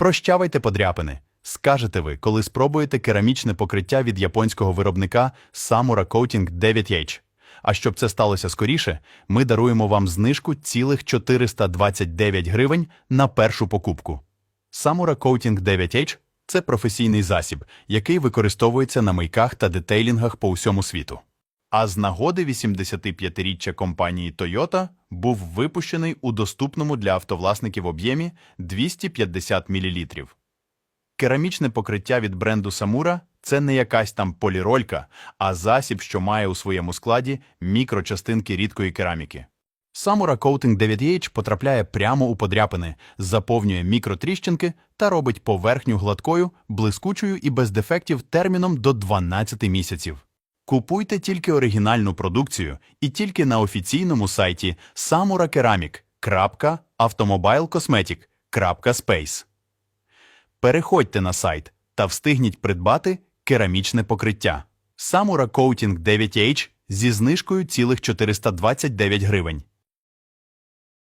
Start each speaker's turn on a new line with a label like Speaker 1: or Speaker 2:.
Speaker 1: Прощавайте подряпини. Скажете ви, коли спробуєте керамічне покриття від японського виробника Samura Coating 9H. А щоб це сталося скоріше, ми даруємо вам знижку цілих 429 гривень на першу покупку. Samura Coating 9H – це професійний засіб, який використовується на мийках та детейлінгах по усьому світу. А з нагоди 85-річчя компанії Toyota був випущений у доступному для автовласників об'ємі 250 мл. Керамічне покриття від бренду Самура це не якась там поліролька, а засіб, що має у своєму складі мікрочастинки рідкої кераміки. Samura Coating 9H потрапляє прямо у подряпини, заповнює мікротріщинки та робить поверхню гладкою, блискучою і без дефектів терміном до 12 місяців. Купуйте тільки оригінальну продукцію і тільки на офіційному сайті samuraceramic.automobilecosmetic.space. Переходьте на сайт та встигніть придбати керамічне покриття. Samura Coating 9H зі знижкою цілих 429 гривень.